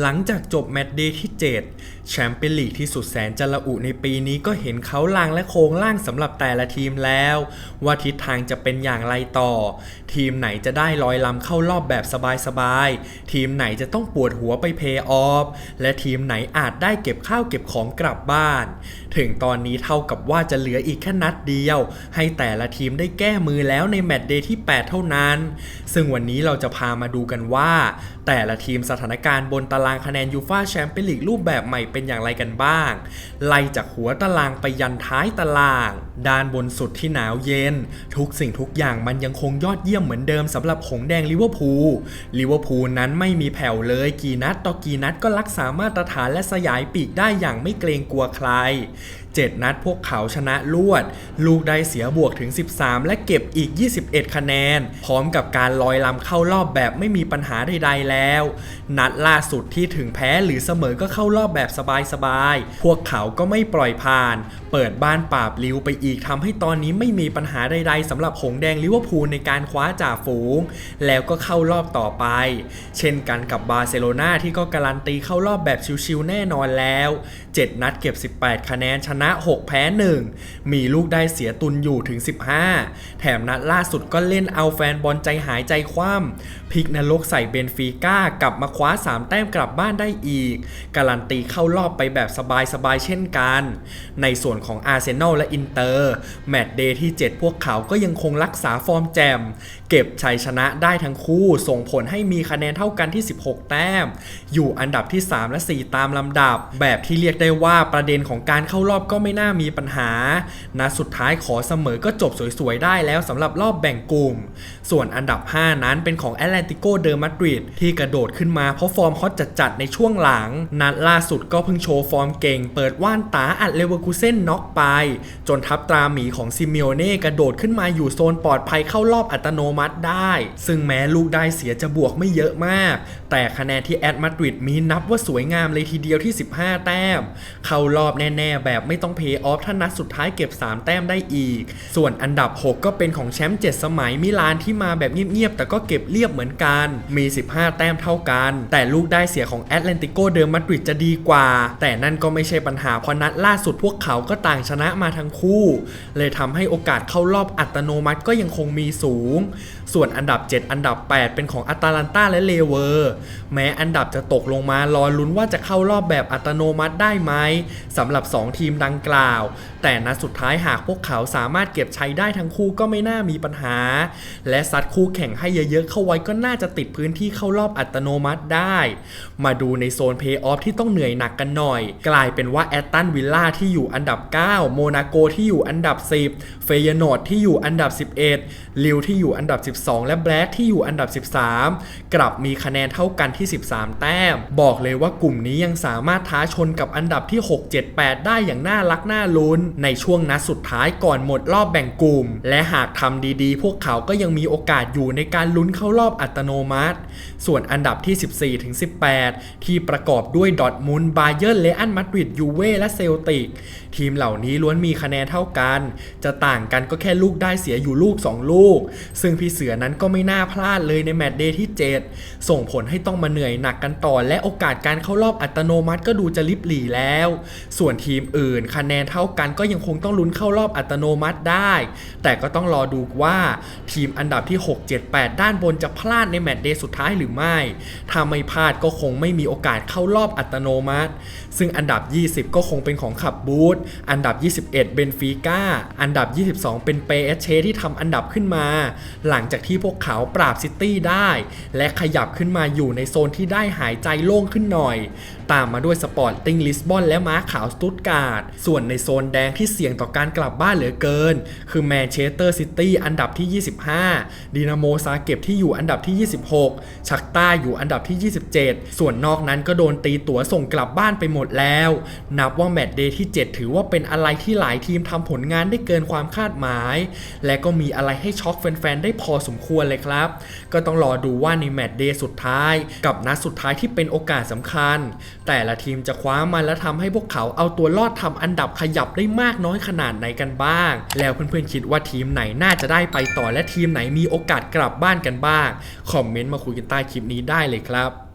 หลังจากจบแมตช์เดย์ที่ 7 แชมเปี้ยนลีกที่สุดแสนจะระอุในปีนี้ก็เห็นเขาลางและโครงล่างสำหรับแต่ละทีมแล้ว ว่าทิศทางจะเป็นอย่างไรต่อ ทีมไหนจะได้ลอยลำเข้ารอบแบบสบายๆ ทีมไหนจะต้องปวดหัวไปเพย์ออฟ และทีมไหนอาจได้เก็บข้าวเก็บของกลับบ้าน ถึงตอนนี้เท่ากับว่าจะเหลืออีกแค่นัดเดียว ให้แต่ละทีมได้แก้มือแล้วในแมตช์เดย์ที่ 8 เท่านั้น ซึ่งวันนี้เราจะพามาดูกันว่า แต่ละทีมสถานการณ์บนตารางคะแนนยูฟาแชมเปี้ยนลีกรูปแบบใหม่เป็นอย่างไรกันบ้าง ไล่จากหัวตารางไปยันท้ายตาราง ด้านบนสุดที่หนาวเย็น ทุกสิ่งทุกอย่างมันยังคงยอดเยี่ยมเหมือนเดิมสำหรับหงแดงลิเวอร์พูลลิเวอร์พูลนั้นไม่มีแผ่วเลยกี่นัดต่อกี่นัดก็รักษามาตรฐานและสยายปีกได้อย่างไม่เกรงกลัวใคร7 นัดพวกเขาชนะลวด ลูกได้เสียบวกถึง 13 และเก็บอีก 21 คะแนน พร้อมกับการลอยลำเข้ารอบแบบไม่มีปัญหาใดๆแล้ว นัดล่าสุดที่ถึงแพ้หรือเสมอก็เข้ารอบแบบสบายๆ พวกเขาก็ไม่ปล่อยผ่าน เปิดบ้านปราบลิวไปอีกทำให้ตอนนี้ไม่มีปัญหาใดๆสำหรับหงแดงลิเวอร์พูลในการคว้าจ่าฝูง แล้วก็เข้ารอบต่อไป เช่นกันกับบาร์เซโลนาที่ก็การันตีเข้ารอบแบบชิวๆแน่นอนแล้ว 7 นัดเก็บ 18 คะแนนชนะ 6 แพ้ 1 มีลูกได้เสียตุนอยู่ถึง 15 แถมนัดล่าสุดก็เล่นเอาแฟนบอลใจหายใจคว่ำพลิกนรกใส่เบนฟีก้ากลับมาคว้า 3 แต้มกกลับบ้านได้อีก การันตีเข้ารอบไปแบบสบายๆเช่นกัน ในส่วนของอาร์เซนอลและอินเตอร์แมตช์เดย์ที่ 7 พวกเขาก็ยังคงรักษาฟอร์มแจม เก็บชัยชนะได้ทั้งคู่ ส่งผลให้มีคะแนนเท่ากันที่ 16 แต้ม อยู่อันดับที่ 3 และ 4 ตามลำดับ แบบที่เรียกได้ว่าประเด็นของการเข้ารอบก็ไม่น่ามีปัญหานัดสุดท้ายขอเสมอก็จบสวยๆได้แล้วสำหรับรอบแบ่งกลุ่ม ส่วนอันดับ 5 นั้นเป็นของแอตเลติโกเดอร์มาดริดที่กระโดดขึ้นมาเพราะฟอร์มฮอตจัดๆในช่วงหลัง นัดล่าสุดก็เพิ่งโชว์ฟอร์มเก่ง เปิดว่านตาอัดเลเวอร์คูเซ่นน็อกไป จนทัพตราหมีของซิเมโอเน่กระโดดขึ้นมาอยู่โซนปลอดภัยเข้ารอบอัตโนมัติได้ ซึ่งแม้ลูกได้เสียจะบวกไม่เยอะมาก แต่คะแนนที่แอตมาดริดมีนับว่าสวยงามเลยทีเดียวที่ 15 แต้ม เข้ารอบแน่ๆ แบบไม่ต้องเพย์ออฟถ้านัดสุดท้ายเก็บ 3 แต้มได้อีก ส่วนอันดับ 6 ก็เป็นของแชมป์7สมัยมิลานที่มาแบบเงียบๆแต่ก็เก็บเรียบเหมือนกันมี 15 แต้มเท่ากัน แต่ลูกได้เสียของแอตแลนติโกเดอร์มาดริดจะดีกว่า แต่นั่นก็ไม่ใช่ปัญหาเพราะนัดล่าสุดพวกเขาก็ต่างชนะมาทั้งคู่ เลยทำให้โอกาสเข้ารอบอัตโนมัติก็ยังคงมีสูง ส่วนอันดับ 7 อันดับ 8 เป็นของอัตาลันตาและเลเวอร์ แม้อันดับจะตกลงมารอลุ้นว่าจะเข้ารอบแบบอัตโนมัติได้ไหมสำหรับ 2 ทีมดังกล่าว แต่นัดสุดท้ายหากพวกเขาสามารถเก็บชัยได้ทั้งคู่ก็ไม่น่ามีปัญหา และซัดคู่แข่งให้เยอะๆเข้าไว้ก็น่าจะติดพื้นที่เข้ารอบอัตโนมัติได้มาดูในโซนเพย์ออฟที่ต้องเหนื่อยหนักกันหน่อย กลายเป็นว่าแอตตันวิลล่าที่อยู่อันดับ 9 โมนาโกที่อยู่อันดับ 10 เฟยโนดที่อยู่อันดับ 11 ลิวที่อยู่อันดับ 12 และแบรดที่อยู่อันดับ 13 กลับมีคะแนนเท่ากันที่ 13 แต้ม บอกเลยว่ากลุ่มนี้ยังสามารถท้าชนกับอันดับที่ 6 7 8 ได้อย่างน่ารักน่าลุ้น ในช่วงนัดสุดท้ายก่อนหมดรอบแบ่งกลุ่ม และหากทำดีๆ พวกเขาก็ยังมีโอกาสอยู่ในการลุ้นเข้ารอบอัตโนมัติ ส่วนอันดับที่ 14ถึง18ที่ประกอบด้วยดอทมุนบาเยิร์นเลอันมาดริดยูเว่และเซลติก ทีมเหล่านี้ล้วนมีคะแนนเท่ากัน จะต่างกันก็แค่ลูกได้เสียอยู่ลูก 2 ลูก ซึ่งพี่เสือนั้นก็ไม่น่าพลาดเลยในแมตช์เดย์ที่ 7 ส่งผลให้ต้องมาเหนื่อยหนักกันต่อ และโอกาสการเข้ารอบอัตโนมัติก็ดูจะลิบหลีแล้ว ส่วนทีมอื่นคะแนนเท่ากันก็ยังคงต้องลุ้นเข้ารอบอัตโนมัติได้ แต่ก็ต้องรอดูว่าทีมอันดับที่ 6 7 8 ด้านบนจะพลาดในแมตช์เดย์สุดท้ายหรือไม่ ถ้าไม่พลาดก็คงไม่มีโอกาสเข้ารอบอัตโนมัติ ซึ่งอันดับ 20 ก็คงเป็นของขับบูธอันดับ 21 เบนฟิก้า อันดับ 22 เป็นเปเอเชที่ทำอันดับขึ้นมา หลังจากที่พวกเขาปราบซิตี้ได้ และขยับขึ้นมาอยู่ในโซนที่ได้หายใจโล่งขึ้นหน่อย ตามมาด้วยสปอร์ตติงลิสบอนและม้าขาวสตุตการ์ดส่วนในโซนแดงที่เสี่ยงต่อการกลับบ้านเหลือเกิน คือแมนเชสเตอร์ซิตี้อันดับที่ 25 ดินาโมซาเก็บที่อยู่อันดับที่ 26 ชักต้าอยู่อันดับที่ 27ส่วนนอกนั้นก็โดนตีตั๋วส่งกลับบ้านไปหมดแล้ว นับว่าแมตช์เดย์ที่ 7 ถือว่าเป็นอะไรที่หลายทีมทำผลงานได้เกินความคาดหมาย และก็มีอะไรให้ช็อกแฟนๆ ได้พอสมควรเลยครับ ก็ต้องรอดูว่าในแมตช์เดย์สุดท้าย กับนัดสุดท้ายที่เป็นโอกาสสำคัญ แต่ละทีมจะคว้ามันและทำให้พวกเขาเอาตัวรอดทำอันดับขยับได้มากน้อยขนาดไหนกันบ้าง แล้วเพื่อนๆคิดว่าทีมไหนน่าจะได้ไปต่อและทีมไหนมีโอกาสกลับบ้านกันบ้าง คอมเมนต์มาคุยกันใต้คลิปนี้ได้เลยครับ